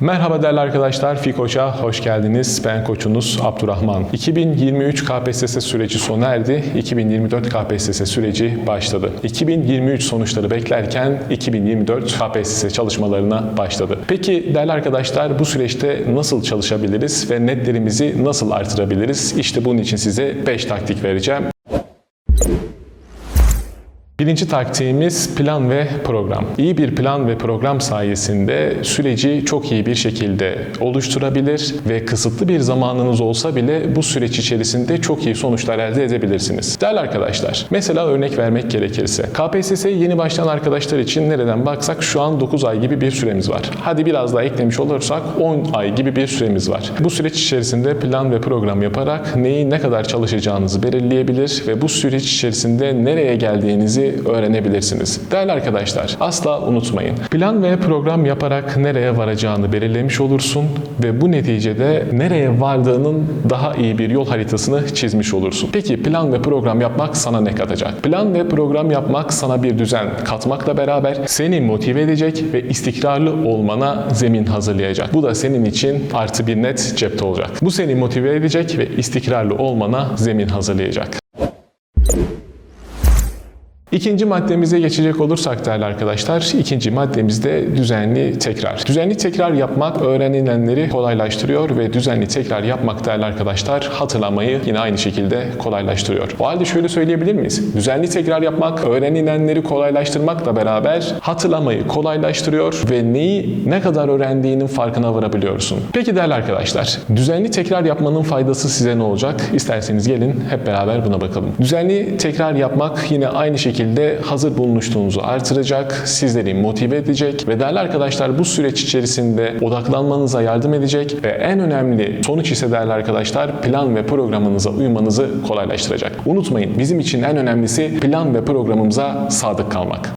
Merhaba değerli arkadaşlar, Fikoç'a hoş geldiniz. Ben koçunuz Abdurrahman. 2023 KPSS süreci sona erdi. 2024 KPSS süreci başladı. 2023 sonuçları beklerken 2024 KPSS çalışmalarına başladı. Peki değerli arkadaşlar bu süreçte nasıl çalışabiliriz ve netlerimizi nasıl artırabiliriz? İşte bunun için size 5 taktik vereceğim. Birinci taktiğimiz plan ve program. İyi bir plan ve program sayesinde süreci çok iyi bir şekilde oluşturabilir ve kısıtlı bir zamanınız olsa bile bu süreç içerisinde çok iyi sonuçlar elde edebilirsiniz. Değerli arkadaşlar, mesela örnek vermek gerekirse KPSS'ye yeni başlayan arkadaşlar için nereden baksak şu an 9 ay gibi bir süremiz var. Hadi biraz daha eklemiş olursak 10 ay gibi bir süremiz var. Bu süreç içerisinde plan ve program yaparak neyi ne kadar çalışacağınızı belirleyebilir ve bu süreç içerisinde nereye geldiğinizi öğrenebilirsiniz. Değerli arkadaşlar, asla unutmayın. Plan ve program yaparak nereye varacağını belirlemiş olursun ve bu neticede nereye vardığının daha iyi bir yol haritasını çizmiş olursun. Peki plan ve program yapmak sana ne katacak? Plan ve program yapmak sana bir düzen katmakla beraber seni motive edecek ve istikrarlı olmana zemin hazırlayacak. Bu da senin için artı bir net cepte olacak. Bu seni motive edecek ve istikrarlı olmana zemin hazırlayacak. İkinci maddemize geçecek olursak değerli arkadaşlar, ikinci maddemizde düzenli tekrar. Düzenli tekrar yapmak öğrenilenleri kolaylaştırıyor ve düzenli tekrar yapmak değerli arkadaşlar hatırlamayı yine aynı şekilde kolaylaştırıyor. O halde şöyle söyleyebilir miyiz? Düzenli tekrar yapmak öğrenilenleri kolaylaştırmakla beraber hatırlamayı kolaylaştırıyor ve neyi ne kadar öğrendiğinin farkına varabiliyorsun. Peki değerli arkadaşlar, düzenli tekrar yapmanın faydası size ne olacak? İsterseniz gelin hep beraber buna bakalım. Düzenli tekrar yapmak yine aynı şekilde hazır bulunuşluğunuzu artıracak, sizleri motive edecek ve değerli arkadaşlar bu süreç içerisinde odaklanmanıza yardım edecek ve en önemli sonuç ise değerli arkadaşlar plan ve programınıza uymanızı kolaylaştıracak. Unutmayın bizim için en önemlisi plan ve programımıza sadık kalmak.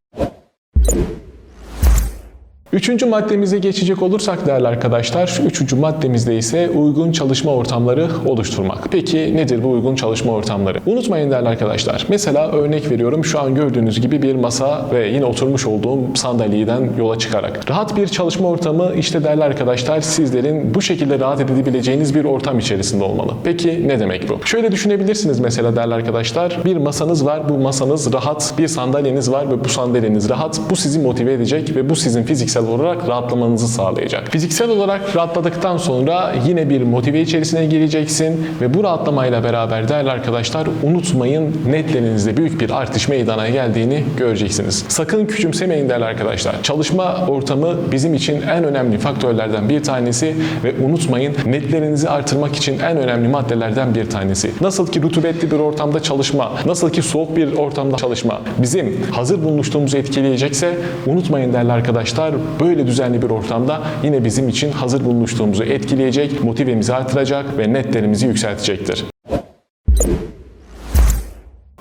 Üçüncü maddemize geçecek olursak değerli arkadaşlar, üçüncü maddemizde ise uygun çalışma ortamları oluşturmak. Peki nedir bu uygun çalışma ortamları? Unutmayın değerli arkadaşlar, mesela örnek veriyorum şu an gördüğünüz gibi bir masa ve yine oturmuş olduğum sandalyeden yola çıkarak. Rahat bir çalışma ortamı işte değerli arkadaşlar sizlerin bu şekilde rahat edebileceğiniz bir ortam içerisinde olmalı. Peki ne demek bu? Şöyle düşünebilirsiniz mesela değerli arkadaşlar, bir masanız var, bu masanız rahat, bir sandalyeniz var ve bu sandalyeniz rahat. Bu sizi motive edecek ve bu sizin fiziksel olarak rahatlamanızı sağlayacak. Fiziksel olarak rahatladıktan sonra yine bir motive içerisine gireceksin ve bu rahatlamayla beraber değerli arkadaşlar unutmayın netlerinizde büyük bir artış meydana geldiğini göreceksiniz. Sakın küçümsemeyin değerli arkadaşlar. Çalışma ortamı bizim için en önemli faktörlerden bir tanesi ve unutmayın netlerinizi artırmak için en önemli maddelerden bir tanesi. Nasıl ki rutubetli bir ortamda çalışma, nasıl ki soğuk bir ortamda çalışma bizim hazır bulunuşluğumuzu etkileyecekse unutmayın değerli arkadaşlar böyle düzenli bir ortamda yine bizim için hazır bulunuşluğumuzu etkileyecek, motivemizi artıracak ve netlerimizi yükseltecektir.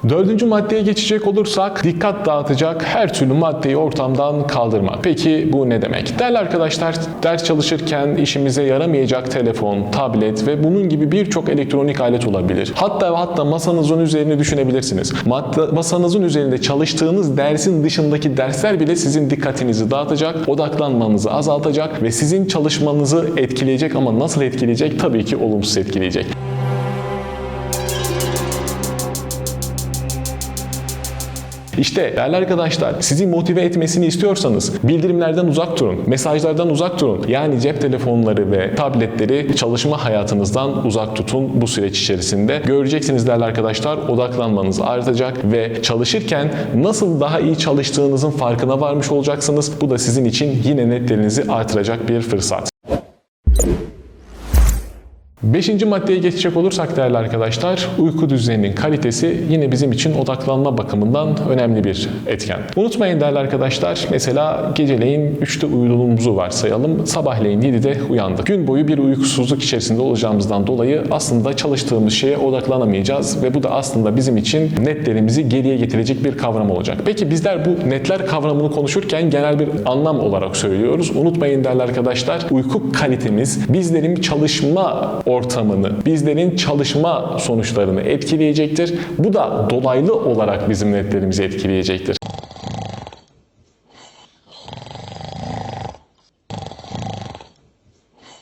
Dördüncü maddeye geçecek olursak dikkat dağıtacak her türlü maddeyi ortamdan kaldırma. Peki bu ne demek? Değerli arkadaşlar ders çalışırken işimize yaramayacak telefon, tablet ve bunun gibi birçok elektronik alet olabilir. Hatta ve hatta masanızın üzerine düşünebilirsiniz. Madde, masanızın üzerinde çalıştığınız dersin dışındaki dersler bile sizin dikkatinizi dağıtacak, odaklanmanızı azaltacak ve sizin çalışmanızı etkileyecek ama nasıl etkileyecek? Tabii ki olumsuz etkileyecek. İşte değerli arkadaşlar sizi motive etmesini istiyorsanız bildirimlerden uzak durun, mesajlardan uzak durun. Yani cep telefonları ve tabletleri çalışma hayatınızdan uzak tutun bu süreç içerisinde. Göreceksiniz değerli arkadaşlar odaklanmanız artacak ve çalışırken nasıl daha iyi çalıştığınızın farkına varmış olacaksınız. Bu da sizin için yine netlerinizi artıracak bir fırsat. Beşinci maddeye geçecek olursak değerli arkadaşlar, uyku düzeninin kalitesi yine bizim için odaklanma bakımından önemli bir etken. Unutmayın değerli arkadaşlar, mesela geceleyin 3'te uyuduğumuzu varsayalım, sabahleyin 7'de uyandık. Gün boyu bir uykusuzluk içerisinde olacağımızdan dolayı aslında çalıştığımız şeye odaklanamayacağız ve bu da aslında bizim için netlerimizi geriye getirecek bir kavram olacak. Peki bizler bu netler kavramını konuşurken genel bir anlam olarak söylüyoruz. Unutmayın değerli arkadaşlar, uyku kalitemiz bizlerin çalışma ortamını, bizlerin çalışma sonuçlarını etkileyecektir. Bu da dolaylı olarak bizim netlerimizi etkileyecektir.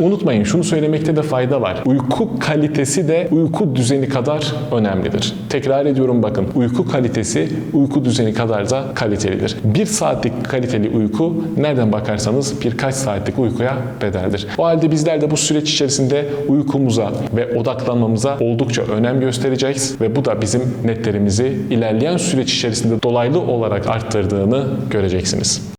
Unutmayın şunu söylemekte de fayda var. Uyku kalitesi de uyku düzeni kadar önemlidir. Tekrar ediyorum bakın. Uyku kalitesi uyku düzeni kadar da kalitelidir. Bir saatlik kaliteli uyku nereden bakarsanız birkaç saatlik uykuya bedeldir. O halde bizler de bu süreç içerisinde uykumuza ve odaklanmamıza oldukça önem göstereceğiz ve bu da bizim netlerimizi ilerleyen süreç içerisinde dolaylı olarak arttırdığını göreceksiniz.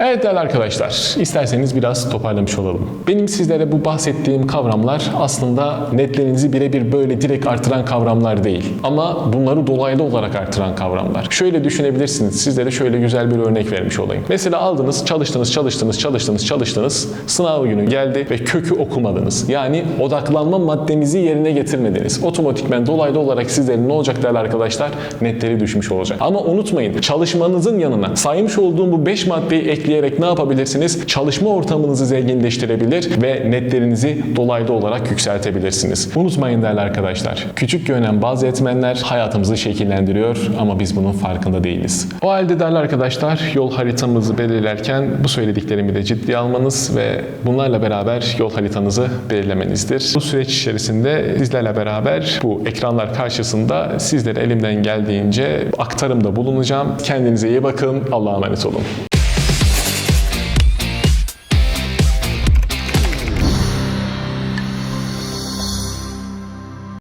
Evet değerli arkadaşlar, isterseniz biraz toparlamış olalım. Benim sizlere bu bahsettiğim kavramlar aslında netlerinizi birebir böyle direkt artıran kavramlar değil. Ama bunları dolaylı olarak artıran kavramlar. Şöyle düşünebilirsiniz, sizlere şöyle güzel bir örnek vermiş olayım. Mesela aldınız, çalıştınız, çalıştınız, çalıştınız, çalıştınız. Sınav günü geldi ve kökü okumadınız. Yani odaklanma maddenizi yerine getirmediniz. Otomatikmen dolaylı olarak sizlerin ne olacak değerli arkadaşlar? Netleri düşmüş olacak. Ama unutmayın, çalışmanızın yanına saymış olduğum bu 5 maddeyi ekleyerek ne yapabilirsiniz? Çalışma ortamınızı zenginleştirebilir ve netlerinizi dolaylı olarak yükseltebilirsiniz. Unutmayın değerli arkadaşlar. Küçük görünen bazı etmenler hayatımızı şekillendiriyor ama biz bunun farkında değiliz. O halde değerli arkadaşlar yol haritamızı belirlerken bu söylediklerimi de ciddiye almanız ve bunlarla beraber yol haritanızı belirlemenizdir. Bu süreç içerisinde sizlerle beraber bu ekranlar karşısında sizlere elimden geldiğince aktarımda bulunacağım. Kendinize iyi bakın. Allah'a emanet olun.